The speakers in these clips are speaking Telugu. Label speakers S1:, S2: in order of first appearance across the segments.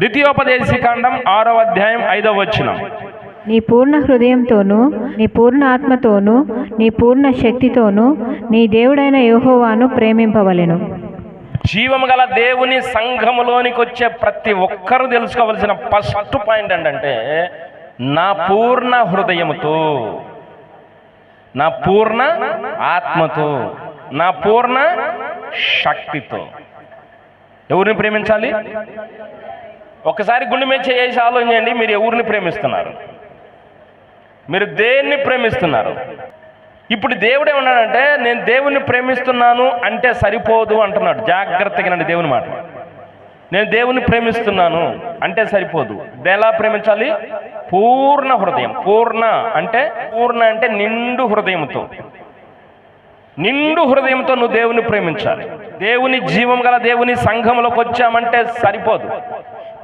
S1: ద్వితీయోపదేశికాండం ఆరో అధ్యాయం ఐదవ వచనం.
S2: నీ పూర్ణ హృదయంతోనూ నీ పూర్ణ ఆత్మతోనూ నీ పూర్ణ శక్తితోనూ నీ దేవుడైన యెహోవాను ప్రేమింపవలెను.
S1: జీవము గల దేవుని సంఘములోనికి వచ్చే ప్రతి ఒక్కరూ తెలుసుకోవలసిన ఫస్ట్ పాయింట్ ఏంటంటే నా పూర్ణ హృదయముతో నా పూర్ణ ఆత్మతో నా పూర్ణ శక్తితో. ఎవరిని ప్రేమించాలి? ఒకసారి గుండె మీద చేసి ఆలోచించండి మీరు ఎవరిని ప్రేమిస్తున్నారు? మీరు దేన్ని ప్రేమిస్తున్నారు? ఇప్పుడు దేవుడు ఏమన్నాడంటే నేను దేవుణ్ణి ప్రేమిస్తున్నాను అంటే సరిపోదు అంటున్నాడు. జాగ్రత్తగా నండి దేవుని మాట. నేను దేవుని ప్రేమిస్తున్నాను అంటే సరిపోదు. ఎలా ప్రేమించాలి? పూర్ణ హృదయం. పూర్ణ అంటే పూర్ణ అంటే నిండు హృదయంతో నిండు హృదయంతో నువ్వు దేవుని ప్రేమించాలి. దేవుని జీవం గల దేవుని సంఘంలోకి వచ్చామంటే సరిపోదు.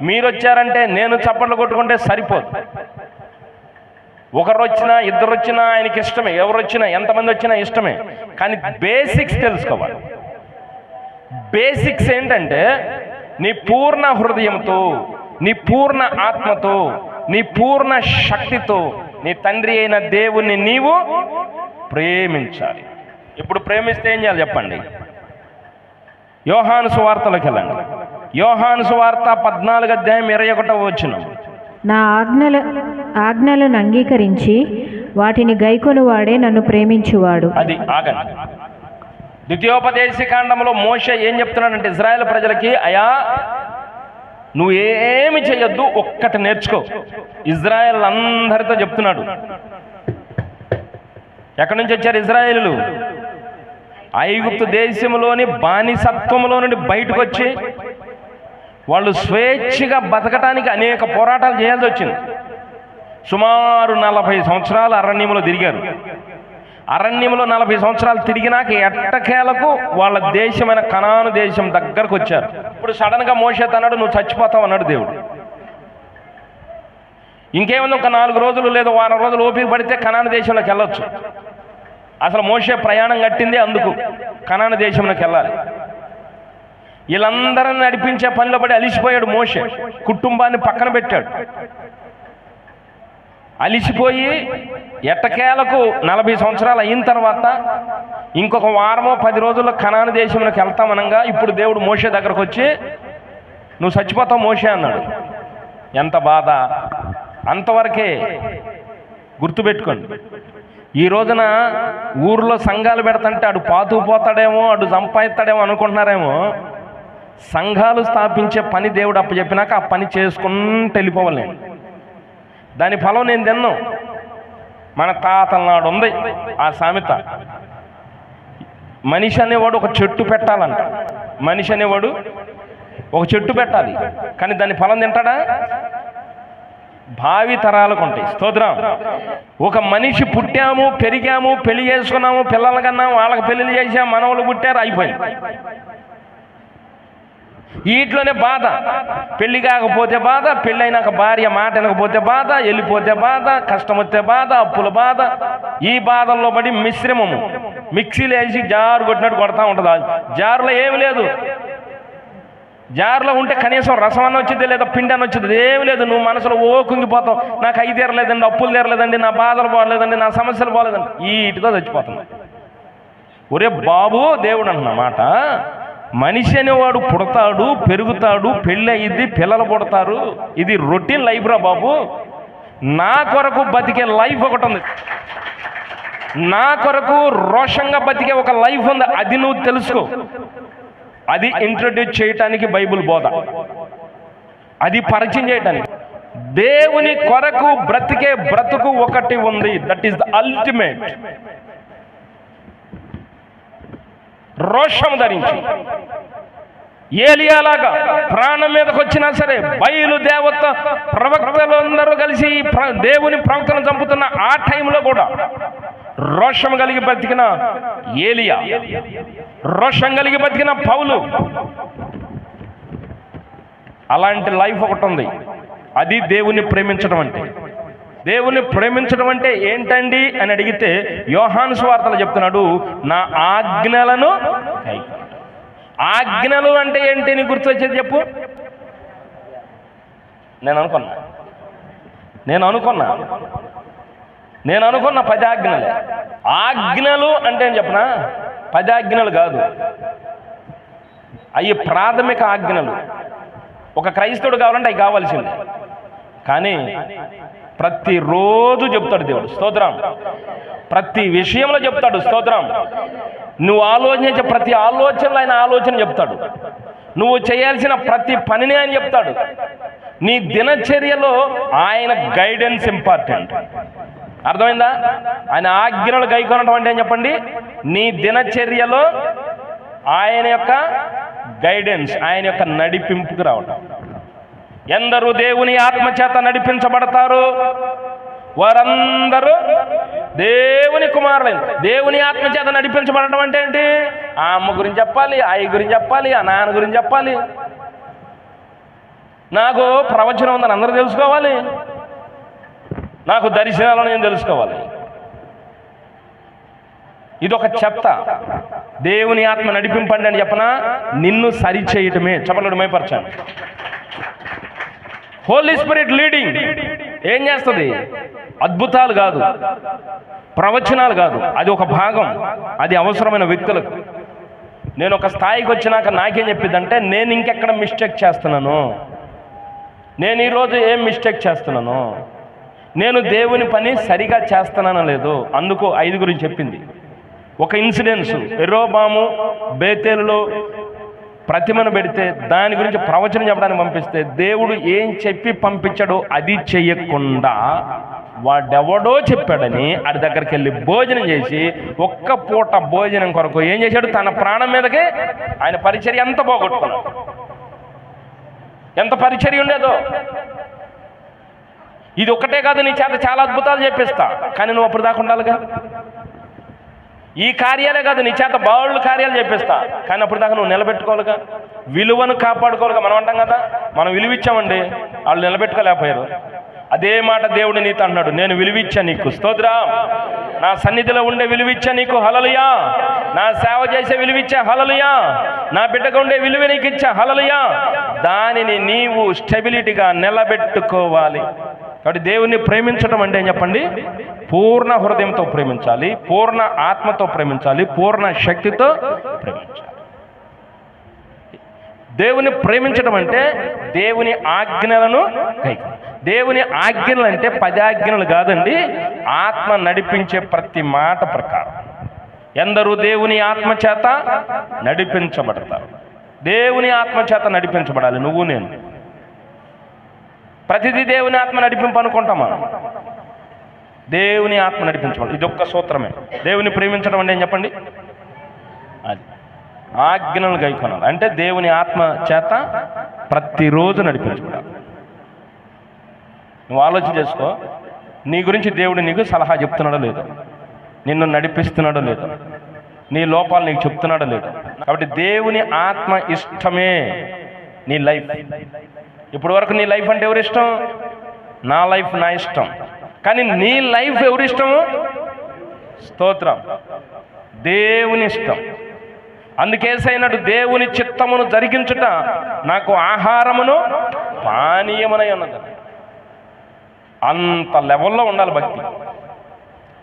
S1: మీరు వచ్చారంటే నేను చప్పట్లు కొట్టుకుంటే సరిపోదు. ఒకరు వచ్చినా ఇద్దరు వచ్చినా ఆయనకి ఇష్టమే. ఎవరు వచ్చినా ఎంతమంది వచ్చినా ఇష్టమే. కానీ బేసిక్స్ తెలుసుకోవాలి. బేసిక్స్ ఏంటంటే నీ పూర్ణ హృదయంతో నీ పూర్ణ ఆత్మతో నీ పూర్ణ శక్తితో నీ తండ్రి అయిన దేవుణ్ణి నీవు ప్రేమించాలి. ఇప్పుడు ప్రేమిస్తే ఏం చేయాలి చెప్పండి? యోహాను సువార్తలోకి వెళ్ళండి. యోహాను సువార్త పద్నాలుగు అధ్యాయం ఇరవై ఒకటో వచ్చినాం
S2: నా ఆజ్ఞల ఆజ్ఞలను అంగీకరించి వాటిని గైకొను వాడే నన్ను ప్రేమించువాడు.
S1: అది ఆగండి. ద్వితీయోపదేశకాండంలో మోష ఏం చెప్తున్నాడంటే ఇజ్రాయెల్ ప్రజలకి అయా నువ్వు ఏమి చేయొద్దు ఒక్కటి నేర్చుకో. ఇజ్రాయెల్ అందరితో చెప్తున్నాడు. ఎక్కడి నుంచి వచ్చారు ఇజ్రాయేలు ఐగుప్తు దేశంలోని బానిసత్వంలో నుండి బయటకు వచ్చి వాళ్ళు స్వేచ్ఛగా బతకటానికి అనేక పోరాటాలు చేయాల్సి వచ్చింది. సుమారు నలభై సంవత్సరాలు అరణ్యంలో తిరిగారు. అరణ్యంలో నలభై సంవత్సరాలు తిరిగినాక ఎట్టకేలకు వాళ్ళ దేశమైన కనాను దేశం దగ్గరకు వచ్చారు. ఇప్పుడు సడన్గా మోసేత అన్నాడు నువ్వు చచ్చిపోతావు అన్నాడు దేవుడు. ఇంకేముంది ఒక నాలుగు రోజులు లేదా వారం రోజులు ఓపిక పడితే కనాను దేశంలోకి వెళ్ళొచ్చు. అసలు మోసే ప్రయాణం కట్టింది అందుకు. కనాను దేశంలోకి వెళ్ళాలి. వీళ్ళందరిని నడిపించే పనిలో పడి అలిసిపోయాడు మోషే. కుటుంబాన్ని పక్కన పెట్టాడు. అలిసిపోయి ఎట్టకేలకు నలభై సంవత్సరాలు అయిన తర్వాత ఇంకొక వారమో పది రోజుల్లో కనాను దేశంలోకి వెళ్తామనగా ఇప్పుడు దేవుడు మోషే దగ్గరకు వచ్చి నువ్వు చచ్చిపోతావు మోషే అన్నాడు. ఎంత బాధ. అంతవరకే గుర్తుపెట్టుకోండి. ఈ రోజున ఊర్లో సంఘాలు పెడతంటే అడు పాతు పోతాడేమో అడు సంపాదిస్తాడేమో అనుకుంటున్నారేమో. సంఘాలు స్థాపించే పని దేవుడు అప్పచెప్పినాక ఆ పని చేసుకుంటూ వెళ్ళిపోవాలి నేను. దాని ఫలం నేను తిన్నాను మన తాతల నాడు ఉంది ఆ సామెత. మనిషి అనేవాడు ఒక చెట్టు పెట్టాలంట. మనిషి అనేవాడు ఒక చెట్టు పెట్టాలి. కానీ దాని ఫలం తింటాడా? భావి తరాలకు ఉంటాయి. స్తోత్రం. ఒక మనిషి పుట్టాము పెరిగాము పెళ్ళి చేసుకున్నాము పిల్లలకన్నాము వాళ్ళకి పెళ్ళి చేసాము మనవలు పుట్టారు అయిపోయింది. వీటిలోనే బాధ. పెళ్ళి కాకపోతే బాధ పెళ్ళైనాక భార్య మాట వినకపోతే బాధ వెళ్ళిపోతే బాధ కష్టం వస్తే బాధ అప్పుల బాధ. ఈ బాధల్లో పడి మిశ్రమము. మిక్సీలు వేసి జారు కొట్టినట్టు కొడతా ఉంటుంది? జారులో ఏమి లేదు. జారులో ఉంటే కనీసం రసం అన్న వచ్చింది లేదా పిండి అని వచ్చింది ఏమి లేదు. నువ్వు మనసులో ఓ కుంగిపోతావు. నాకు అయి తీరలేదండి అప్పులు తీరలేదండి నా బాధలు పోలేదండి నా సమస్యలు పోలేదండి. వీటితో చచ్చిపోతున్నావు ఒరే బాబు దేవుడు అన్నమాట మనిషి అనేవాడు పుడతాడు పెరుగుతాడు పెళ్ళి అయ్యిద్ది పిల్లలు పుడతారు. ఇది రొటీన్ లైఫ్ రా బాబు. నా కొరకు బతికే లైఫ్ ఒకటి ఉంది. నా కొరకు రోషంగా బతికే ఒక లైఫ్ ఉంది. అది నువ్వు తెలుసుకో. అది ఇంట్రడ్యూస్ చేయటానికి బైబిల్ బోధ. అది పరిచయం చేయటానికి. దేవుని కొరకు బ్రతికే బ్రతుకు ఒకటి ఉంది. దట్ ఈస్ ద అల్టిమేట్ రోషం ధరించి. ఏలియాలాగా ప్రాణం మీదకి వచ్చినా సరే బయలు దేవత ప్రవక్తలు అందరూ కలిసి దేవుని ప్రవక్తను చంపుతున్న ఆ టైంలో కూడా రోషం కలిగి బతికిన ఏలియా రోషం కలిగి బతికిన పౌలు. అలాంటి లైఫ్ ఒకటి ఉంది. అది దేవుణ్ణి ప్రేమించడం అంటే. దేవుని ప్రేమించడం అంటే ఏంటండి అని అడిగితే యోహాను స్వార్తలు చెప్తున్నాడు నా ఆజ్ఞలను ఆజ్ఞలు అంటే ఏంటి నీ గుర్తు వచ్చేది చెప్పు. నేను అనుకున్నా. నేను అనుకున్నా. నేను అనుకున్న పది ఆజ్ఞలు అంటే ఏం చెప్పనా? పది ఆజ్ఞలు కాదు. అవి ప్రాథమిక ఆజ్ఞలు. ఒక క్రైస్తవుడు కావాలంటే అవి కావాల్సింది. కానీ ప్రతిరోజు చెప్తాడు దేవుడు. స్తోత్రం. ప్రతి విషయంలో చెప్తాడు. స్తోత్రం. నువ్వు ఆలోచించే ప్రతి ఆలోచనలో ఆయన ఆలోచన చెప్తాడు. నువ్వు చేయాల్సిన ప్రతి పనిని ఆయన చెప్తాడు. నీ దినచర్యలో ఆయన గైడెన్స్ ఇంపార్టెంట్. అర్థమైందా? ఆయన ఆజ్ఞలు గైకొనడం అంటే ఏం చెప్పండి? నీ దినచర్యలో ఆయన యొక్క గైడెన్స్ ఆయన యొక్క నడిపింపుకు రావడం ఎందరూ దేవుని ఆత్మచేత నడిపించబడతారు? వారందరూ దేవుని కుమారులైన దేవుని ఆత్మచేత నడిపించబడటం అంటే ఏంటి? ఆ అమ్మ గురించి చెప్పాలి ఆ అయ్య గురించి చెప్పాలి ఆ నాన్న గురించి చెప్పాలి. నాకు ప్రవచనం ఉందని అందరూ తెలుసుకోవాలి. నాకు దర్శనాలు నేను తెలుసుకోవాలి. ఇది ఒక చెత్త దేవుని ఆత్మ నడిపింపండి అని చెప్పనా? నిన్ను సరి చేయటమే చెప్పలేడు మైపరచాను హోలీ స్పిరిట్ లీడింగ్ ఏం చేస్తుంది? అద్భుతాలు కాదు. ప్రవచనాలు కాదు. అది ఒక భాగం. అది అవసరమైన వ్యక్తులకు. నేను ఒక స్థాయికి వచ్చినాక నాకేం చెప్పిద్దంటే నేను ఇంకెక్కడ మిస్టేక్ చేస్తున్నాను? నేను ఈరోజు ఏం మిస్టేక్ చేస్తున్నాను? నేను దేవుని పని సరిగా చేస్తున్నానో లేదు అందుకు ఐదు గురించి చెప్పింది. ఒక ఇన్సిడెన్స్. ఎర్రోబాము బేతేలులో ప్రతిమను పెడితే దాని గురించి ప్రవచనం చెప్పడానికి పంపిస్తే దేవుడు ఏం చెప్పి పంపించాడో అది చెయ్యకుండా వాడెవడో చెప్పాడని ఆడి దగ్గరికి వెళ్ళి భోజనం చేసి ఒక్క పూట భోజనం కొరకు ఏం చేశాడు? తన ప్రాణం మీదకే ఆయన పరిచర్య ఎంత పోగొట్టుకున్నాడు. ఎంత పరిచర్య ఉండేదో. ఇది ఒక్కటే కాదు నీ చేత చాలా అద్భుతాలు చెప్పిస్తా కానీ నువ్వు అప్పుడు దాకా ఉండాలిగా? ఈ కార్యాలే కాదు నీ చేత బావుళ్ళు కార్యాలు చెప్పిస్తా కానీ అప్పుడు దాకా నువ్వు నిలబెట్టుకోవాలిగా. విలువను కాపాడుకోవాలిగా మనం అంటాం కదా? మనం విలువిచ్చామండి. వాళ్ళు నిలబెట్టుకోలేకపోయారు. అదే మాట దేవుడు నీతో అన్నాడు. నేను విలువిచ్చా నీకు. స్తోత్రా. నా సన్నిధిలో ఉండే విలువిచ్చా నీకు. హలలుయా నా సేవ చేసే విలువిచ్చా హలలుయా నా బిడ్డగా ఉండే విలువ నీకు ఇచ్చా హలలుయా దానిని నీవు స్టెబిలిటీగా నిలబెట్టుకోవాలి. కాబట్టి దేవుణ్ణి ప్రేమించడం అంటే ఏం చెప్పండి? పూర్ణ హృదయంతో ప్రేమించాలి పూర్ణ ఆత్మతో ప్రేమించాలి పూర్ణ శక్తితో ప్రేమించాలి. దేవుని ప్రేమించడం అంటే దేవుని ఆజ్ఞలను దేవుని ఆజ్ఞలు అంటే పది ఆజ్ఞలు కాదండి ఆత్మ నడిపించే ప్రతి మాట ప్రకారం. ఎందరూ దేవుని ఆత్మ చేత నడిపించబడతారు. దేవుని ఆత్మ చేత నడిపించబడాలి నువ్వు నేను. ప్రతిదీ దేవుని ఆత్మ నడిపింపు అనుకుంటాం మనం. దేవుని ఆత్మ నడిపించడం ఇది ఒక్క సూత్రమే. దేవుని ప్రేమించడం అంటే ఏం చెప్పండి? అది. ఆజ్ఞలను గైకొనాలి. అంటే దేవుని ఆత్మ చేత ప్రతిరోజు నడిపించబడాలి. నువ్వు ఆలోచన చేసుకో. నీ గురించి దేవుడు నీకు సలహా చెప్తున్నాడో లేదో. నిన్ను నడిపిస్తున్నాడో లేదో. నీ లోపాలు నీకు చెప్తున్నాడో లేదో. కాబట్టి దేవుని ఆత్మ ఇష్టమే నీ లైఫ్. ఇప్పటి వరకు నీ లైఫ్ అంటే ఎవరి ఇష్టం నా లైఫ్ నా ఇష్టం. కానీ నీ లైఫ్ ఎవరి ఇష్టము స్తోత్రం. దేవుని ఇష్టం. అందుకేసైనట్టు దేవుని చిత్తమును జరిగించుట నాకు ఆహారమును పానీయమునై ఉన్నది. అంత లెవెల్లో ఉండాలి భక్తి.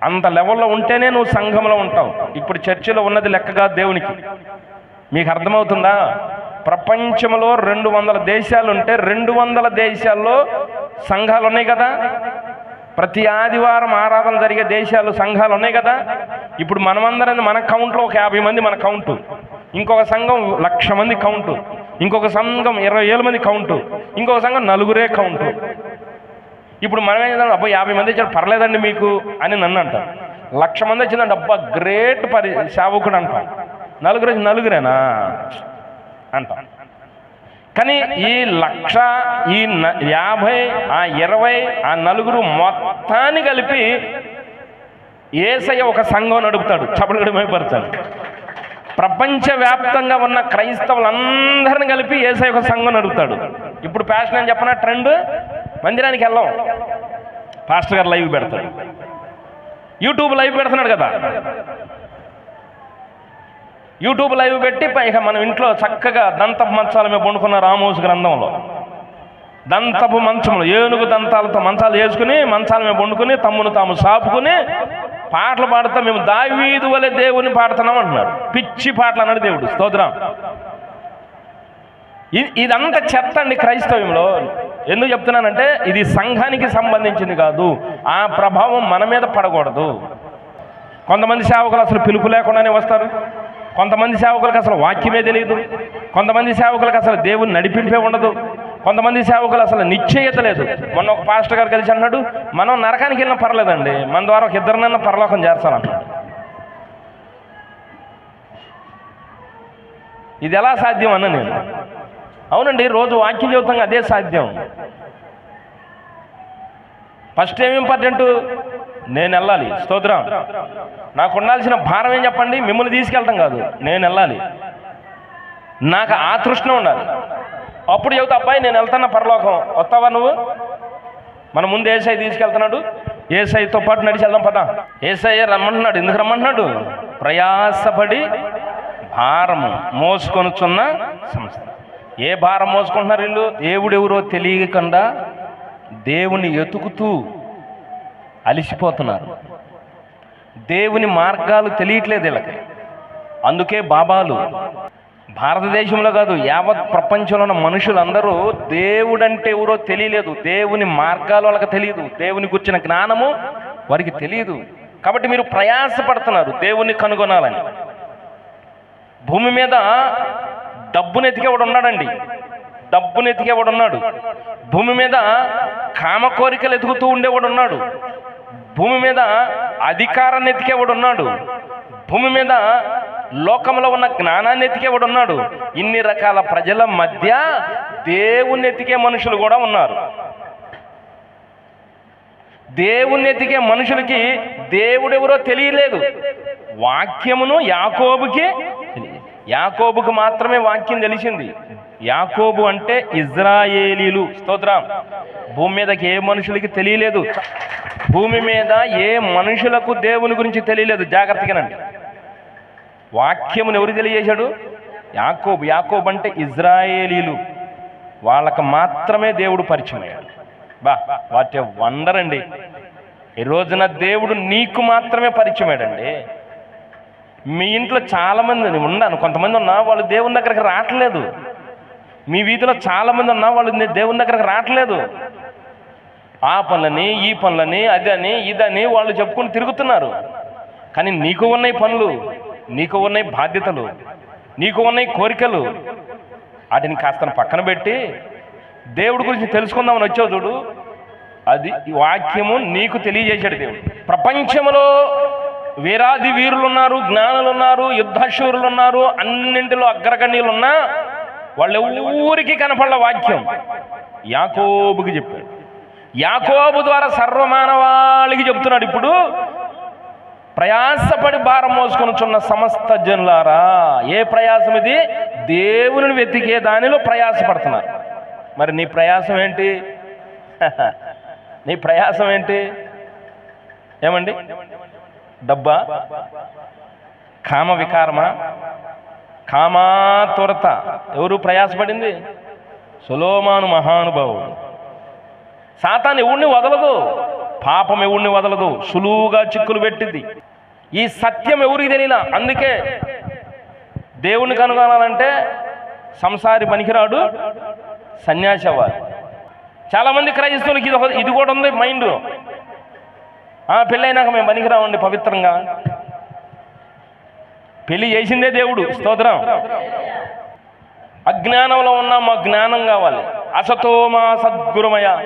S1: అంత లెవెల్లో ఉంటేనే నువ్వు సంఘంలో ఉంటావు. ఇప్పుడు చర్చిలో ఉన్నది లెక్కగా దేవునికి. మీకు అర్థమవుతుందా? ప్రపంచంలో రెండు వందల దేశాలు ఉంటే రెండు వందల దేశాల్లో సంఘాలు ఉన్నాయి కదా. ప్రతి ఆదివారం ఆరాధన జరిగే దేశాలు సంఘాలు ఉన్నాయి కదా. ఇప్పుడు మనమందరం మన కౌంట్లో ఒక యాభై మంది మన కౌంటు. ఇంకొక సంఘం లక్ష మంది కౌంటు. ఇంకొక సంఘం ఇరవై ఏళ్ళ మంది కౌంటు. ఇంకొక సంఘం నలుగురే కౌంటు. ఇప్పుడు మనం ఏం అబ్బా యాభై మంది వచ్చారు పర్లేదండి మీకు అని నన్ను అంటాం లక్ష మంది వచ్చిందంటే అబ్బా గ్రేట్ పరి సేవకుడు అంటాం. నలుగురు నలుగురేనా? అంటాం. కానీ ఈ లక్ష ఈ యాభై ఆ ఇరవై ఆ నలుగురు మొత్తాన్ని కలిపి ఏసయ్య ఒక సంఘం నడుపుతాడు. చపలగడమైపడతాడు ప్రపంచవ్యాప్తంగా ఉన్న క్రైస్తవులందరిని కలిపి ఏసయ్య ఒక సంఘం నడుపుతాడు. ఇప్పుడు ప్యాషన్ అని చెప్పిన? ట్రెండ్? మందిరానికి వెళ్ళాం. పాస్టర్ గారు లైవ్ పెడతాడు. యూట్యూబ్ లైవ్ పెడుతున్నాడు కదా. యూట్యూబ్ లైవ్ పెట్టి పైగా ఇక మనం ఇంట్లో చక్కగా దంతపు మంచాల మీద పండుకున్న రామోజు గ్రంథంలో. దంతపు మంచంలో ఏనుగు దంతాలతో మంచాలు వేసుకుని మంచాల మీద పండుకుని తమ్మును తాము సాపుకుని పాటలు పాడుతా మేము దావీదు వలె దేవుని పాడుతున్నాం అంటున్నారు. పిచ్చి పాటలు అన్నాడు దేవుడు స్తోత్రం. ఇదంతా చెత్త అండి క్రైస్తవ్యంలో. ఎందుకు చెప్తున్నానంటే ఇది సంఘానికి సంబంధించింది కాదు. ఆ ప్రభావం మన మీద పడకూడదు. కొంతమంది సేవకులు అసలు పిలుపు లేకుండానే వస్తారు. కొంతమంది సేవకులకు అసలు వాక్యమే తెలియదు. కొంతమంది సేవకులకు అసలు దేవుని నడిపింపే ఉండదు. కొంతమంది సేవకులు అసలు నిశ్చయత లేదు. మొన్న ఒక పాస్టర్ గారు కలిసి అన్నాడు మనం నరకానికి వెళ్ళినా పర్లేదండి. మన ద్వారా ఒక ఇద్దరినన్నా పరలోకం చేస్తానంటాడు ఇది ఎలా సాధ్యం అన్న నేను. అవునండి రోజు వాక్యం జీవితంగా అదే సాధ్యం. ఫస్ట్ ఏం ఇంపార్టెంట్ నేను వెళ్ళాలి. స్తోత్రం. నాకు ఉండాల్సిన భారం ఏం చెప్పండి? మిమ్మల్ని తీసుకెళ్ళటం కాదు. నేను వెళ్ళాలి. నాకు ఆ తృష్ణ ఉండాలి. అప్పుడు చెబుతా అబ్బాయి నేను వెళ్తాను పరలోకం. వస్తావా నువ్వు? మన ముందు ఏసఐ తీసుకెళ్తున్నాడు. ఏసఐతో పాటు నడిచి వెళ్దాం పదా. ఏసఐ రమ్మంటున్నాడు. ఎందుకు రమ్మంటున్నాడు? ప్రయాసపడి భారము మోసుకొనుచున్న సంస్థ. ఏ భారం మోసుకుంటున్నారు వీళ్ళు? దేవుడెవరో తెలియకుండా దేవుని ఎతుకుతూ అలిసిపోతున్నారు. దేవుని మార్గాలు తెలియట్లేదు వీళ్ళకి. అందుకే బాబాలు భారతదేశంలో కాదు యావత్ ప్రపంచంలో ఉన్న మనుషులందరూ దేవుడంటే ఎవరో తెలియలేదు. దేవుని మార్గాలు వాళ్ళకి తెలియదు. దేవుని గుర్చిన జ్ఞానము వారికి తెలియదు. కాబట్టి మీరు ప్రయాసపడుతున్నారు దేవుణ్ణి కనుగొనాలని. భూమి మీద డబ్బును ఎతికేవాడు ఉన్నాడండి. డబ్బును ఎతికేవాడు ఉన్నాడు భూమి మీద కామ కోరికలు ఎతుకుతూ ఉండేవాడు ఉన్నాడు భూమి మీద అధికారాన్ని ఎతికేవాడు ఉన్నాడు భూమి మీద లోకంలో ఉన్న జ్ఞానాన్ని ఎతికేవాడు ఉన్నాడు ఇన్ని రకాల ప్రజల మధ్య దేవుణ్ణి ఎతికే మనుషులు కూడా ఉన్నారు. దేవుణ్ణి ఎతికే మనుషులకి దేవుడెవరో తెలియలేదు. వాక్యమును యాకోబుకి యాకోబుకు మాత్రమే వాక్యం తెలిసింది. యాకోబు అంటే ఇజ్రాయేలీలు. స్తోత్రం. భూమి మీదకి ఏ మనుషులకి తెలియలేదు. భూమి మీద ఏ మనుషులకు దేవుని గురించి తెలియలేదు. జాగ్రత్తగానండి వాక్యమును ఎవరు తెలియజేశాడు? యాకోబు. యాకోబు అంటే ఇజ్రాయేలీలు. వాళ్ళకు మాత్రమే దేవుడు పరిచయం అయ్యాడు. బా వాట్ ఏ వండర్ అండి ఈ రోజున దేవుడు నీకు మాత్రమే పరిచయం అయ్యాడండి. మీ ఇంట్లో చాలామంది ఉన్నాను కొంతమంది ఉన్నా వాళ్ళు దేవుని దగ్గరికి రావట్లేదు. మీ వీధిలో చాలామంది ఉన్నా వాళ్ళు దేవుని దగ్గరకు రావట్లేదు. ఆ పనులని ఈ పనులని అదని ఇదని వాళ్ళు చెప్పుకొని తిరుగుతున్నారు. కానీ నీకు ఉన్నాయి పనులు నీకు ఉన్నాయి బాధ్యతలు నీకు ఉన్నాయి కోరికలు. వాటిని కాస్త పక్కన పెట్టి దేవుడి గురించి తెలుసుకుందామని వచ్చావు చూడు. అది వాక్యము నీకు తెలియజేశాడు దేవుడు. ప్రపంచంలో వీరాది వీరులు ఉన్నారు జ్ఞానులు ఉన్నారు యుద్ధశూరులు ఉన్నారు అన్నింటిలో అగ్రగణ్యులు ఉన్నా వాళ్ళు ఊరికి కనపడల వాక్యం. యాకోబుకి చెప్పాడు. యాకోబు ద్వారా సర్వమానవాళికి చెప్తున్నాడు ఇప్పుడు ప్రయాసపడి భారం మోసుకొనుచున్న సమస్త జనులారా ఏ ప్రయాసం ఇది? దేవుని వెతికే దానిలో ప్రయాసపడుతున్నారు. మరి నీ ప్రయాసం ఏంటి? నీ ప్రయాసం ఏంటి? ఏమండి? డబ్బా? కామ వికారమా? కామాతురత ఎవరు ప్రయాసపడింది? సులోమాను మహానుభావుడు. సాతాన్ ఎవడిని వదలదు? పాపం ఎవడిని వదలదు? సులువుగా చిక్కులు పెట్టింది. ఈ సత్యం ఎవరికి తెలియలా అందుకే దేవుని కనుగొనాలంటే సంసారి పనికిరాడు సన్యాసి అవ్వాలి. చాలామంది క్రైస్తవులకి ఇది ఒక- ఇది కూడా ఉంది మైండ్. పెళ్ళైనాక మేము పనికిరామండి పవిత్రంగా. పెళ్ళి చేసిందే దేవుడు స్తోత్రం. అజ్ఞానంలో ఉన్న మా జ్ఞానం కావాలి. అసతో మా సద్గురుమయ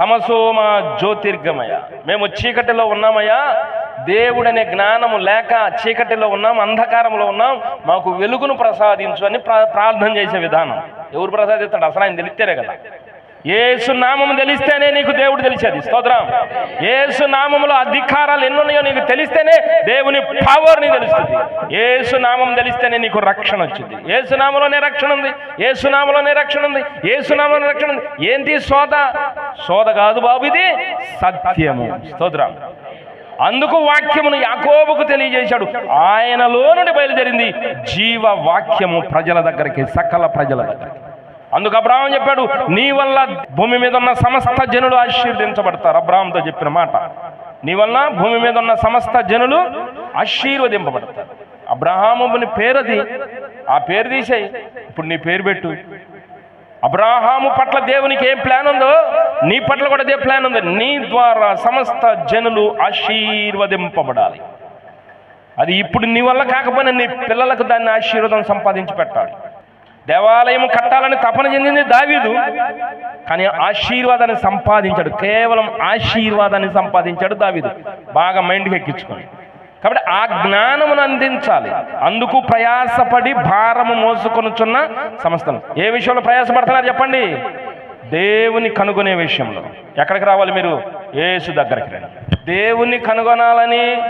S1: తమసో మా జ్యోతిర్గమయ. మేము చీకటిలో ఉన్నామయ్యా. దేవుడనే జ్ఞానము లేక చీకటిలో ఉన్నాం అంధకారంలో ఉన్నాం. మాకు వెలుగును ప్రసాదించు అని ప్రా- ప్రార్థన చేసే విధానం. ఎవరు ప్రసాదిస్తాడు? అసలు ఆయన తెలిస్తేనే కదా. ఏసు నామము తెలిస్తేనే నీకు దేవుడు తెలిసేది. స్తోత్రం. ఏసు నామములో అధికారాలు ఎన్నున్నాయో నీకు తెలిస్తేనే దేవుని పవర్ని తెలుస్తుంది. ఏసు నామం తెలిస్తేనే నీకు రక్షణ వచ్చింది. ఏసు నామంలోనే రక్షణ ఉంది. ఏసు నామంలోనే రక్షణ ఉంది. ఏసు రక్షణ ఉంది. ఏంటి సోద? సోద కాదు బాబు ఇది సత్యము. స్తోత్రం. అందుకు వాక్యమును యాకోబుకు తెలియజేశాడు. ఆయనలో నుండి బయలుదేరింది జీవ వాక్యము ప్రజల దగ్గరికి సకల ప్రజల దగ్గరికి. అందుకు అబ్రాహం చెప్పాడు నీ వల్ల భూమి మీద ఉన్న సమస్త జనులు ఆశీర్వదించబడతారు. అబ్రాహంతో చెప్పిన మాట. నీ వల్ల భూమి మీద ఉన్న సమస్త జనులు ఆశీర్వదింపబడతారు. అబ్రహాముని పేరది. ఆ పేరు తీసేయి. ఇప్పుడు నీ పేరు పెట్టు. అబ్రాహాము పట్ల దేవునికి ఏం ప్లాన్ ఉందో నీ పట్ల కూడా అదే ప్లాన్ ఉంది. నీ ద్వారా సమస్త జనులు ఆశీర్వదింపబడాలి. అది ఇప్పుడు నీ వల్ల కాకపోయినా నీ పిల్లలకు దాన్ని ఆశీర్వాదం సంపాదించి పెట్టాలి. దేవాలయం కట్టాలని తపన చెందింది దావీదు. కానీ ఆశీర్వాదాన్ని సంపాదించాడు. కేవలం ఆశీర్వాదాన్ని సంపాదించాడు దావీదు. బాగా మైండ్కి ఎక్కించుకొని. కాబట్టి ఆ జ్ఞానమును అందించాలి. అందుకు ప్రయాసపడి భారము మోసుకొనుచున్న సంస్థలు ఏ విషయంలో ప్రయాసపడుతున్నారు చెప్పండి? దేవుని కనుగొనే విషయంలో. ఎక్కడికి రావాలి మీరు? యేసు దగ్గరికి రండి. దేవుని కనుగొనాలని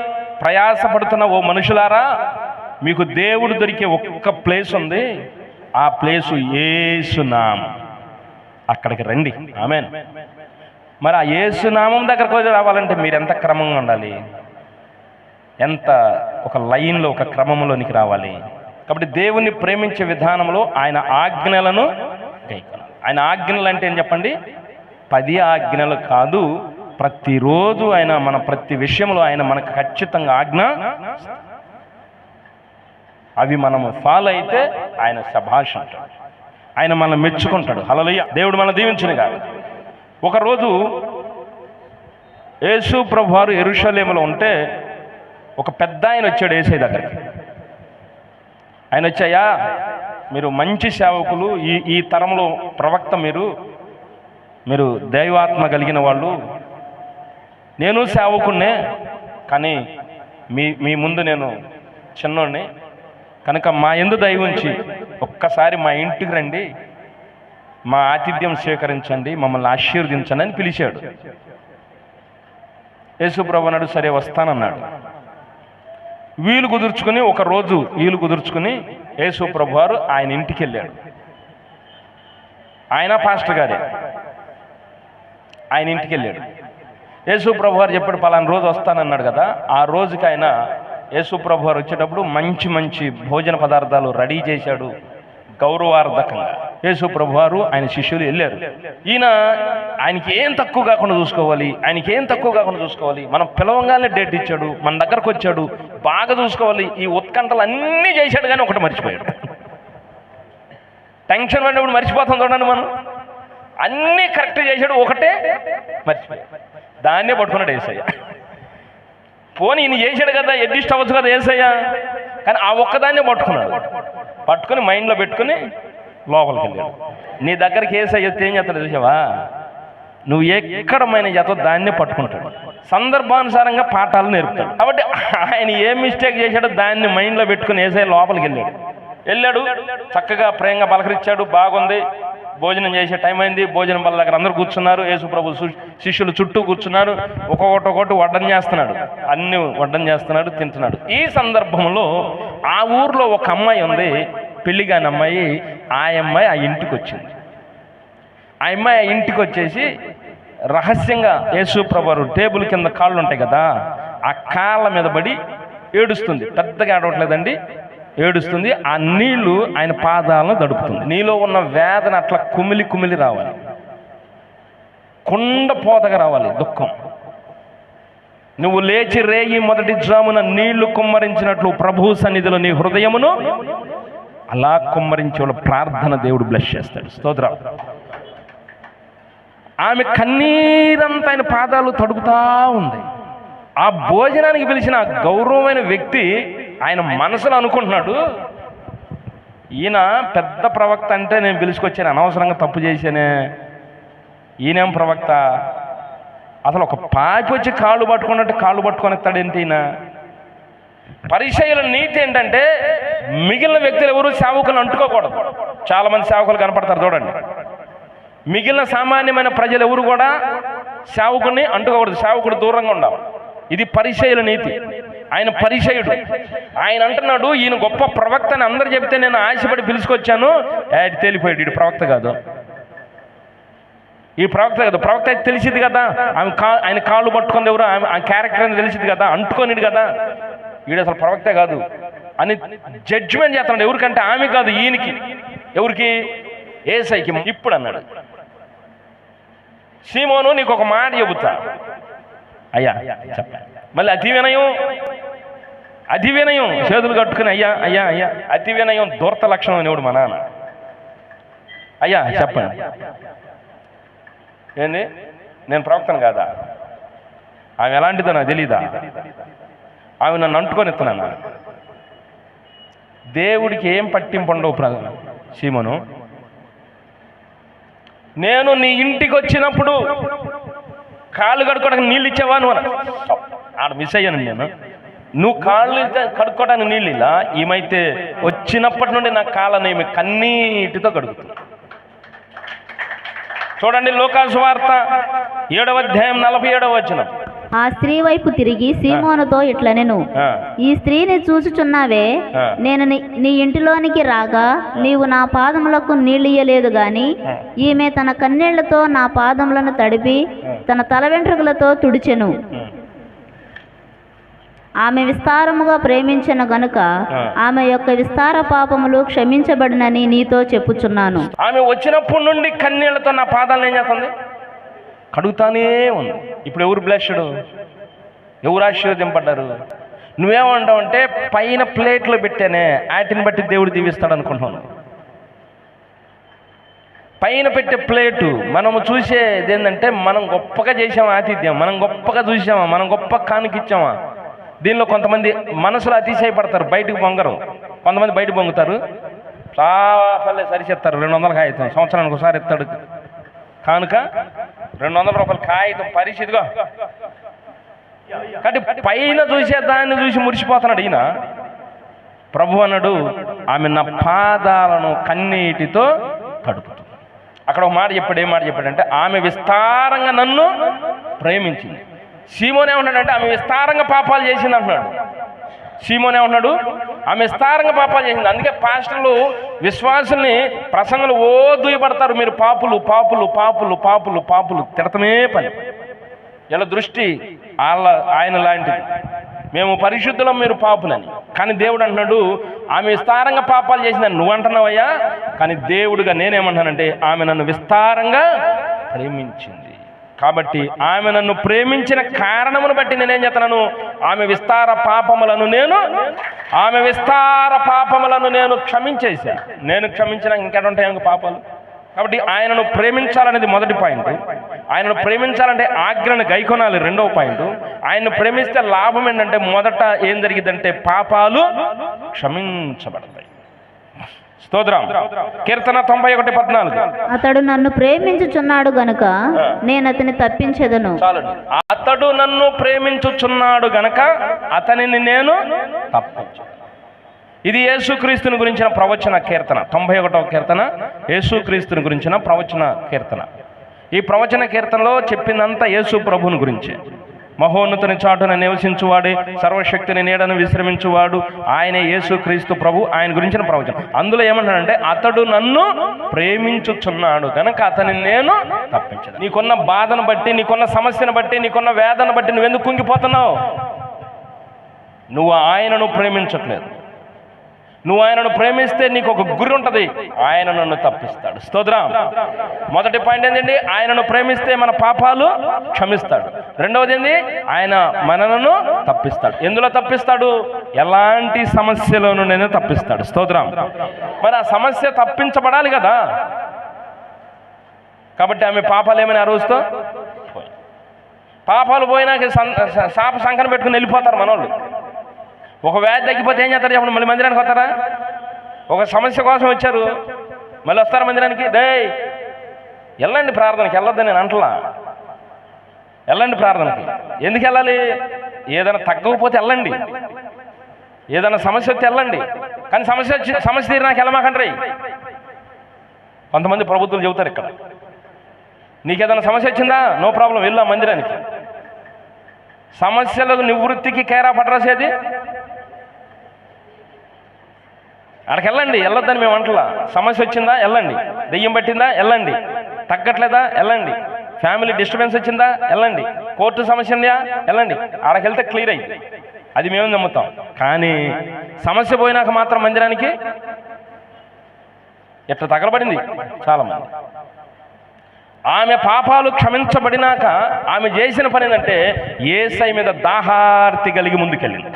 S1: ప్రయాసపడుతున్న ఓ మనుషులారా మీకు దేవుడు దొరికే ఒక్క ప్లేస్ ఉంది. ఆ ప్లేసు ఏసునామం అక్కడికి రండి. ఆమెన్. మరి ఆ ఏసునామం దగ్గరకు రావాలంటే మీరు ఎంత క్రమంగా ఉండాలి? ఎంత ఒక లైన్లో ఒక క్రమంలోనికి రావాలి? కాబట్టి దేవుణ్ణి ప్రేమించే విధానంలో ఆయన ఆజ్ఞలను ఆయన ఆజ్ఞలు అంటే ఏం చెప్పండి? పది ఆజ్ఞలు కాదు ప్రతిరోజు ఆయన మన ప్రతి విషయంలో ఆయన మనకు ఖచ్చితంగా ఆజ్ఞ అవి మనము ఫాలో అయితే ఆయన శభాష్ అంటాడు. ఆయన మనల్ని మెచ్చుకుంటాడు. హలలయ్య దేవుడు మన దీవించిన కాదు ఒకరోజు యేసు ప్రభువారు ఎరుషలేములో ఉంటే ఒక పెద్ద ఆయన వచ్చాడు ఏసై దగ్గరికి. ఆయన వచ్చాయా మీరు మంచి సేవకులు ఈ ఈ తరంలో ప్రవక్త మీరు మీరు దైవాత్మ కలిగిన వాళ్ళు. నేను సేవకున్నే కానీ మీ మీ ముందు నేను చిన్నోడిని కనుక మా ఎందు దయ ఉంచి ఒక్కసారి మా ఇంటికి రండి. మా ఆతిథ్యం స్వీకరించండి. మమ్మల్ని ఆశీర్వదించండి అని పిలిచాడు. యేసుప్రభు అన్నాడు సరే వస్తానన్నాడు. వీలు కుదుర్చుకుని ఒక రోజు వీలు కుదుర్చుకుని యేసుప్రభు వారు ఆయన ఇంటికి వెళ్ళాడు ఆయన పాస్టర్ గారే. ఆయన ఇంటికి వెళ్ళాడు యేసుప్రభు వారు చెప్పాడు పలానా రోజు వస్తానన్నాడు కదా ఆ రోజుకి ఆయన యేసు ప్రభు వారు వచ్చేటప్పుడు మంచి మంచి భోజన పదార్థాలు రెడీ చేశాడు గౌరవార్థకంగా. యేసుప్రభు వారు ఆయన శిష్యులు వెళ్ళారు. ఈయన ఆయనకి ఏం తక్కువ కాకుండా చూసుకోవాలి ఆయనకి ఏం తక్కువ కాకుండా చూసుకోవాలి మనం పిలవంగానే డేట్ ఇచ్చాడు మన దగ్గరకు వచ్చాడు బాగా చూసుకోవాలి ఈ ఉత్కంఠలు అన్నీ చేశాడు కానీ ఒకటి మర్చిపోయాడు. టెన్షన్ పడినప్పుడు మర్చిపోతాం చూడండి మనం. అన్నీ కరెక్ట్ చేశాడు ఒకటే మర్చిపోయాడు. దాన్నే పట్టుకున్నాడు ఏసయ్య. పోనీ ఈయన చేశాడు కదా అడ్జస్ట్ అవ్వచ్చు కదా ఏసయ్య? కానీ ఆ ఒక్కదాన్నే పట్టుకున్నాడు. పట్టుకుని మైండ్లో పెట్టుకుని లోపలికి వెళ్ళాడు. నీ దగ్గరికి ఏసయ్య వస్తే ఏం చేస్తాడు చూసావా? నువ్వు ఎక్కడమైన చేతో దాన్నే పట్టుకుంటాడు. సందర్భానుసారంగా పాఠాలు నేర్పుతాడు. కాబట్టి ఆయన ఏ మిస్టేక్ చేశాడో దాన్ని మైండ్లో పెట్టుకుని ఏసై లోపలికి వెళ్ళాడు. వెళ్ళాడు చక్కగా ప్రేమగా పలకరించాడు బాగుంది. భోజనం చేసే టైం అయింది. భోజనం వల్ల దగ్గర అందరూ కూర్చున్నారు. యేసుప్రభు శిష్యులు చుట్టూ కూర్చున్నారు. ఒక్కొక్కటి ఒక్కొక్కటి వడ్డం చేస్తున్నాడు. అన్ని వడ్డం చేస్తున్నాడు తింటున్నాడు. ఈ సందర్భంలో ఆ ఊర్లో ఒక అమ్మాయి ఉంది. పెళ్ళి కాని అమ్మాయి ఆ అమ్మాయి ఆ ఇంటికి వచ్చింది ఆ అమ్మాయి ఆ ఇంటికి వచ్చేసి రహస్యంగా యేసుప్రభు టేబుల్ కింద కాళ్ళు ఉంటాయి కదా ఆ కాళ్ళ మీద పడి ఏడుస్తుంది. పెద్దగా ఏడవట్లేదండి. ఏడుస్తుంది. ఆ నీళ్ళు ఆయన పాదాలను దడుపుతుంది నీలో ఉన్న వేదన అట్లా కుమిలి కుమిలి రావాలి. కుండ పోతగా రావాలి దుఃఖం. నువ్వు లేచి రేయి మొదటి జామున నీళ్ళు కుమ్మరించినట్లు ప్రభు సన్నిధిలో నీ హృదయమును అలా కుమ్మరించే వాళ్ళ ప్రార్థన దేవుడు బ్లెస్ చేస్తాడు. స్తోత్రం. ఆమె కన్నీరంతా ఆయన పాదాలు తడుపుతా ఉంది. ఆ భోజనానికి పిలిచిన ఆ గౌరవమైన వ్యక్తి ఆయన మనసులో అనుకుంటున్నాడు. ఈయన పెద్ద ప్రవక్త అంటే నేను పిలుచుకొచ్చాను అనవసరంగా తప్పు చేశానే. ఈయనేం ప్రవక్త? అసలు ఒక పాపి వచ్చి కాళ్ళు పట్టుకున్నట్టు కాళ్ళు పట్టుకొనిస్తాడేంటి ఈయన? పరిచయుల నీతి ఏంటంటే మిగిలిన వ్యక్తులు ఎవరు సేవకులను అంటుకోకూడదు. చాలామంది సేవకులు కనపడతారు చూడండి. మిగిలిన సామాన్యమైన ప్రజలు ఎవరు కూడా సేవకుని అంటుకోకూడదు సేవకుడు దూరంగా ఉండాలి. ఇది పరిచయుల నీతి. ఆయన పరిచయుడు. ఆయన అంటున్నాడు ఈయన గొప్ప ప్రవక్త అని అందరు చెబితే నేను ఆశపడి పిలుచుకొచ్చాను. యాడ్ తేలిపోయాడు. ఈడు ప్రవక్త కాదు. ఈ ప్రవక్త కాదు. ప్రవక్త అయితే తెలిసింది కదా. ఆమె కా ఆయన కాళ్ళు పట్టుకుంది ఎవరు? ఆమె ఆ క్యారెక్టర్ అని తెలిసింది కదా. అంటుకోనిడు కదా. వీడు అసలు ప్రవక్త కాదు. అని జడ్జిమెంట్ చేస్తున్నాడు. ఎవరికంటే ఆమె కాదు ఈయనకి. ఎవరికి? ఏసైకి. ఇప్పుడు అన్నాడు. సీమోను నీకు ఒక మాట చెబుతా. అయ్యా చెప్ప. మళ్ళీ అతి వినయం. అతి వినయం. చేతులు కట్టుకుని అయ్యా అయ్యా అయ్యా. అతి వినయం దూరత లక్షణం అనేవాడు మా నాన్న? అయ్యా చెప్పండి. ఏంది? నేను ప్రవక్తను కాదా? ఆమె ఎలాంటిదో నాకు తెలీదా? ఆమె నన్ను అంటుకొని ఇస్తున్నాను దేవుడికి ఏం పట్టింపు ఉండవు ప్ర సీమను. నేను నీ ఇంటికి వచ్చినప్పుడు కాళ్ళు కడుక్కోవడానికి నీళ్ళు ఇచ్చావా నువ్వు అన్నా. ఆడ మిస్ అయ్యాను నేను. నువ్వు కాళ్ళు కడుక్కోవడానికి నీళ్ళు ఇలా? ఈమైతే వచ్చినప్పటి నుండి నా కాళ్ళని ఏమి కన్నీటితో కడుగుతుంది చూడండి లోకాసు వార్త ఏడవ అధ్యాయం నలభై ఏడవ వచ్చిన
S3: ఆ స్త్రీ వైపు తిరిగి సీమోనుతో ఇట్లనెను. ఈ స్త్రీని చూచుచున్నావే. నేను నీ- ఇంటిలోనికి రాగా నీవు నా పాదములకు నీళ్ళియ్యలేదు గాని ఈమె తన కన్నీళ్ళతో నా పాదములను తడిపి తన తల వెంట్రుకలతో తుడిచెను. ఆమె విస్తారముగా ప్రేమించిన గనుక. ఆమె యొక్క విస్తార పాపములు క్షమించబడినని నీతో చెప్పుచున్నాను.
S1: ఆమె వచ్చినప్పటి నుండి కన్నీళ్ళతో నా పాదాలను ఏం చేస్తుంది? కడుగుతానే ఉంది. ఇప్పుడు ఎవరు బ్లెస్డ్ ఎవరు ఆశీర్వదింపడ్డారు నువ్వేమంటావు అంటే పైన ప్లేట్లో పెట్టానే వాటిని బట్టి దేవుడు దీవిస్తాడు అనుకుంటున్నాను. పైన పెట్టే ప్లేటు మనము చూసేది ఏంటంటే మనం గొప్పగా చేసామా ఆతిథ్యం మనం గొప్పగా చూసామా మనం గొప్ప కానుకిచ్చామా దీనిలో కొంతమంది మనసులో అతిశయపడతారు బయటకు పొంగరు. కొంతమంది బయట పొంగుతారు. చాలా సరిచేస్తారు. రెండు వందల కాగితం సంవత్సరానికి ఒకసారి ఇస్తాడు కానుక. రెండు వందల రూపాయలు కాగితం పరిస్థితిగా కాబట్టి పైన చూసే దాన్ని చూసి మురిసిపోతున్నాడు ఈయన. ప్రభు అన్నాడు ఆమె నా పాదాలను కన్నీటితో కడుపుతుంది. అక్కడ ఒక మాట చెప్పాడు ఏం మాట చెప్పాడంటే ఆమె విస్తారంగా నన్ను ప్రేమించింది. సీమోనే ఉన్నాడంటే ఆమె విస్తారంగా పాపాలు చేసింది అంటున్నాడు. సీమోనే ఉన్నాడు ఆమె విస్తారంగా పాపాలు చేసింది. అందుకే పాస్టర్లు విశ్వాసుల్ని ప్రసంగులు ఓ దూయపడతారు మీరు పాపులు పాపులు పాపులు పాపులు పాపులు తిడతమే పని. ఇలా దృష్టి వాళ్ళ ఆయన లాంటిది. మేము పరిశుద్ధులం మీరు పాపులని. కానీ దేవుడు అంటున్నాడు ఆమె విస్తారంగా పాపాలు చేసిందని నువ్వు అంటున్నావయ్యా? కానీ దేవుడుగా నేనేమంటానంటే ఆమె నన్ను విస్తారంగా ప్రేమించింది. కాబట్టి ఆమె నన్ను ప్రేమించిన కారణమును బట్టి నేనేం చేస్తున్నాను ఆమె విస్తార పాపములను నేను ఆమె విస్తార పాపములను నేను క్షమించేసా నేను క్షమించిన ఇంకెక్కడ ఉంటాయి పాపాలు? కాబట్టి ఆయనను ప్రేమించాలనేది మొదటి పాయింట్. ఆయనను ప్రేమించాలంటే ఆజ్ఞను గైకొనాలి రెండవ పాయింట్. ఆయన్ను ప్రేమిస్తే లాభం ఏంటంటే మొదట ఏం జరిగిందంటే పాపాలు క్షమించబడతాయి. స్తోత్రం. కీర్తన తొంభై ఒకటి పద్నాలుగు.
S3: అతడు నన్ను ప్రేమించుచున్నాడు గనుక నేను అతని తప్పించెదను.
S1: అతడు నన్ను ప్రేమించుచున్నాడు గనక అతనిని నేను తప్పించు ఇది యేసుక్రీస్తుని గురించిన ప్రవచన కీర్తన. తొంభై ఒకటవ కీర్తన. యేసుక్రీస్తుని గురించిన ప్రవచన కీర్తన. ఈ ప్రవచన కీర్తనలో చెప్పిందంతా యేసు ప్రభుని గురించి. మహోన్నతుని చాటున నివసించువాడే సర్వశక్తిని నీడను విశ్రమించువాడు ఆయనే యేసుక్రీస్తు ప్రభు ఆయన గురించిన ప్రవచనం. అందులో ఏమంటాడంటే అతడు నన్ను ప్రేమించుచున్నాడు కనుక అతని నేను తప్పించదు నీకున్న బాధను బట్టి నీకున్న సమస్యను బట్టి నీకున్న వేదన బట్టి నువ్వెందుకు కుంగిపోతున్నావు? నువ్వు ఆయనను ప్రేమించట్లేదు. నువ్వు ఆయనను ప్రేమిస్తే నీకు ఒక గురి ఉంటుంది. ఆయన నన్ను తప్పిస్తాడు. స్తోత్రం. మొదటి పాయింట్ ఏంటండి? ఆయనను ప్రేమిస్తే మన పాపాలు క్షమిస్తాడు. రెండవది ఏంది? ఆయన మనలను తప్పిస్తాడు. ఎందులో తప్పిస్తాడు? ఎలాంటి సమస్యలోనూ నేను తప్పిస్తాడు. స్తోత్రం. మరి ఆ సమస్య తప్పించబడాలి కదా. కాబట్టి ఆమె పాపాలు ఏమైనా ఆ పోయి. పాపాలు పోయినాక సాప శాప సంఖ్యను పెట్టుకుని వెళ్ళిపోతారు మనోళ్ళు. ఒక వ్యాధి తగ్గిపోతే ఏం చేస్తారు చెప్పండి? మళ్ళీ మందిరానికి వస్తారా? ఒక సమస్య కోసం వచ్చారు. మళ్ళీ వస్తారా మందిరానికి? డే వెళ్ళండి ప్రార్థనకి వెళ్ళొద్దు నేను అంటలా. వెళ్ళండి ప్రార్థనకి. ఎందుకు వెళ్ళాలి? ఏదైనా తగ్గకపోతే వెళ్ళండి. ఏదైనా సమస్య వస్తే వెళ్ళండి. కానీ సమస్య వచ్చి సమస్య తీరి నాకు వెళ్ళమాకండ్రి కొంతమంది ప్రభుత్వాలు చెబుతారు ఇక్కడ. నీకు ఏదైనా సమస్య వచ్చిందా? నో ప్రాబ్లం వెళ్ళా మందిరానికి. సమస్యల నివృత్తికి కేరా పడరాసేది అక్కడికి వెళ్ళండి వెళ్ళొద్దని మేము అంటలా. సమస్య వచ్చిందా? వెళ్ళండి. దెయ్యం పట్టిందా? వెళ్ళండి. తగ్గట్లేదా? వెళ్ళండి. ఫ్యామిలీ డిస్టర్బెన్స్ వచ్చిందా? వెళ్ళండి. కోర్టు సమస్య ఉందా? వెళ్ళండి. అక్కడికి వెళ్తే క్లియర్ అయింది అది మేము నమ్ముతాం. కానీ సమస్య పోయినాక మాత్రం మందిరానికి ఇట్లా తగలబడింది? చాలామంది. ఆమె పాపాలు క్షమించబడినాక ఆమె చేసిన పని ఏంటంటే ఏసై మీద దాహార్తి కలిగి ముందుకెళ్ళింది.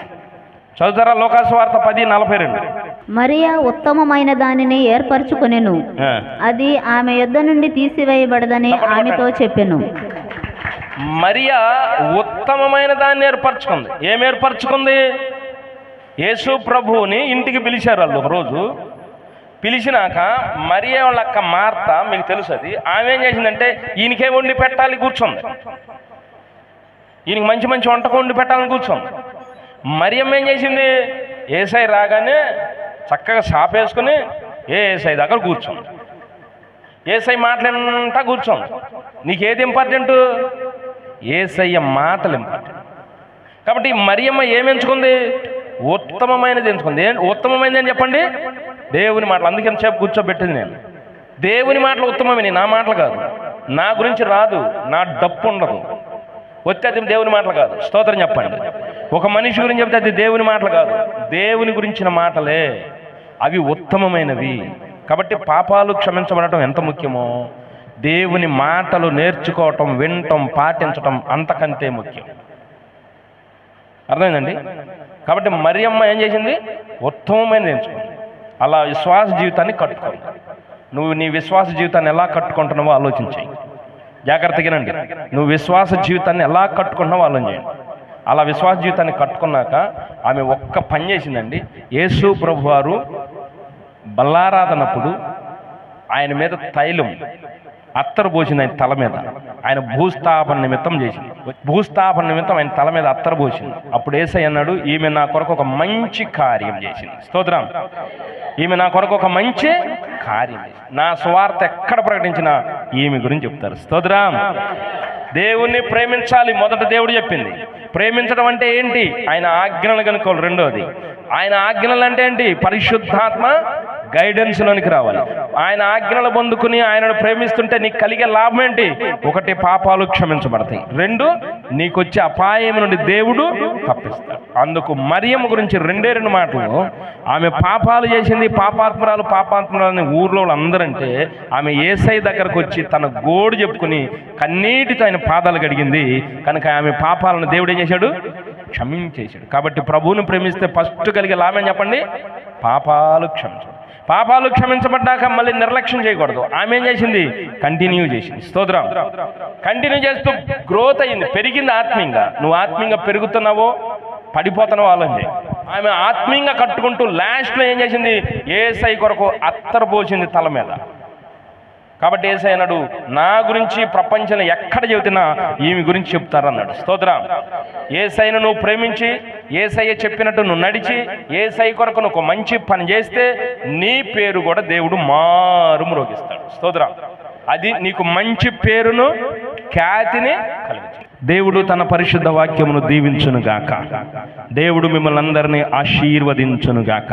S1: చదువుతారా లోకాసు వార్త పది నలభై రెండు?
S3: మరియా ఉత్తమమైన దానిని ఏర్పరచుకొనెను. అది ఆమె యొద్ద నుండి తీసివేయబడదని ఆమెతో చెప్పెను.
S1: మరియా ఉత్తమమైన దాన్ని ఏర్పరచుకుంది. ఏం ఏర్పరచుకుంది? యేసు ప్రభువుని ఇంటికి పిలిచారు వాళ్ళు ఒకరోజు పిలిచినాక మరియా వాళ్ళ అక్క మార్త మీకు తెలుసు అది. ఆమె ఏం చేసిందంటే ఈయనకే వండి పెట్టాలి కూర్చుంది. ఈయనకి మంచి మంచి వంటకం వండి పెట్టాలని కూర్చుంది. మరియమ్మ ఏం చేసింది? ఏసై రాగానే చక్కగా షాప్ వేసుకుని ఏ ఏసై దగ్గర కూర్చోం. ఏసై మాట్లాడంటా కూర్చోం. నీకేది ఇంపార్టెంట్ ఏసయ్య మాటలు ఇంపార్టెంట్ కాబట్టి మరియమ్మ ఏమి ఎంచుకుంది? ఉత్తమమైనది ఎంచుకుంది. ఏం ఉత్తమమైనది అని చెప్పండి? దేవుని మాటలు. అందుకని చెప్పి కూర్చోబెట్టింది నేను. దేవుని మాటలు ఉత్తమమైన నా మాటలు కాదు. నా గురించి రాదు. నా డప్పు ఉండదు. వచ్చే అది దేవుని మాటలు కాదు. స్తోత్రం చెప్పండి. ఒక మనిషి గురించి చెప్తే అది దేవుని మాటలు కాదు. దేవుని గురించిన మాటలే. అవి ఉత్తమమైనవి. కాబట్టి పాపాలు క్షమించబడటం ఎంత ముఖ్యమో? దేవుని మాటలు నేర్చుకోవటం వినటం పాటించటం అంతకంటే ముఖ్యం. అర్థమైందండి? కాబట్టి మరియమ్మ ఏం చేసింది? ఉత్తమమైనది నేర్చుకుంది. అలా విశ్వాస జీవితాన్ని కట్టుకోండి నువ్వు నీ విశ్వాస జీవితాన్ని ఎలా కట్టుకుంటున్నావో ఆలోచించాయి. జాగ్రత్తగానండి నువ్వు విశ్వాస జీవితాన్ని ఎలా కట్టుకుంటున్నావో ఆలోచించండి అలా విశ్వాస జీవితాన్ని కట్టుకున్నాక ఆమె ఒక్క పని చేసిందండి. యేసు ప్రభు వారు బల్లారాధనప్పుడు ఆయన మీద తైలం అత్తరు పోసింది ఆయన తల మీద. ఆయన భూస్థాపన నిమిత్తం చేసింది. భూస్థాపన నిమిత్తం ఆయన తల మీద అత్తరు పోసింది. అప్పుడు ఏసై అన్నాడు ఈమె నా కొరకు ఒక మంచి కార్యం చేసింది. స్తోత్రం. ఈమె నా కొరకు ఒక మంచి కార్యం నా స్వార్థ ఎక్కడ ప్రకటించినా ఈమె గురించి చెప్తారు. స్తోత్రం. దేవుణ్ణి ప్రేమించాలి మొదట దేవుడు చెప్పింది. ప్రేమించడం అంటే ఏంటి? ఆయన ఆజ్ఞలు కనుక్కోవాలి. రెండోది ఆయన ఆజ్ఞలు అంటే ఏంటి? పరిశుద్ధాత్మ గైడెన్స్లోనికి రావాలి. ఆయన ఆజ్ఞలు పొందుకుని ఆయనను ప్రేమిస్తుంటే నీకు కలిగే లాభం ఏంటి? ఒకటి పాపాలు క్షమించబడతాయి. రెండు నీకు వచ్చే అపాయం నుండి దేవుడు తప్పిస్తాడు. అందుకు మరియమ్మ గురించి రెండే రెండు మాటలు. ఆమె పాపాలు చేసింది పాపాత్మరాలు పాపాత్మరాలని ఊర్లో అందరంటే ఆమె ఏసై దగ్గరకు వచ్చి తన గోడు చెప్పుకుని కన్నీటితో ఆయన పాదాలు కడిగింది. కనుక ఆమె పాపాలను దేవుడు ఏం చేశాడు? క్షమించేశాడు. కాబట్టి ప్రభువుని ప్రేమిస్తే ఫస్ట్ కలిగే లాభం చెప్పండి? పాపాలు క్షమించడం పాపాలు క్షమించబడ్డాక మళ్ళీ నిర్లక్ష్యం చేయకూడదు. ఆమె ఏం చేసింది? కంటిన్యూ చేసింది. స్తోత్రం. కంటిన్యూ చేస్తూ గ్రోత్ అయింది. పెరిగింది ఆత్మీయంగా. నువ్వు ఆత్మీయంగా పెరుగుతున్నావో పడిపోతున్నావో వాళ్ళని ఆమె ఆత్మీయంగా కట్టుకుంటూ లాస్ట్లో ఏం చేసింది? ఏసై కొరకు అత్తరు పోసింది తల మీద. కాబట్టి ఏసై అన్నాడు నా గురించి ప్రపంచంలో ఎక్కడ చెబుతున్నా ఈమె గురించి చెప్తారన్నాడు. స్తోత్రం. ఏసైను నువ్వు ప్రేమించి ఏసయ్య చెప్పినట్టు నువ్వు నడిచి ఏసై కొరకు నువ్వు ఒక మంచి పని చేస్తే నీ పేరు కూడా దేవుడు మారు మ్రోగిస్తాడు స్తోత్రం. అది నీకు మంచి పేరును ఖ్యాతిని కలిగించు. దేవుడు తన పరిశుద్ధ వాక్యమును దీవించును గాక. దేవుడు మిమ్మల్ని అందరినీ ఆశీర్వదించునుగాక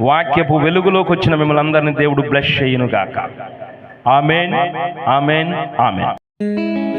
S1: వాక్యపు వెలుగులోకి వచ్చిన మిమ్మల్ని అందరినీ దేవుడు బ్లెస్ చేయునుగాక ఆమెన్ ఆమెన్ ఆమెన్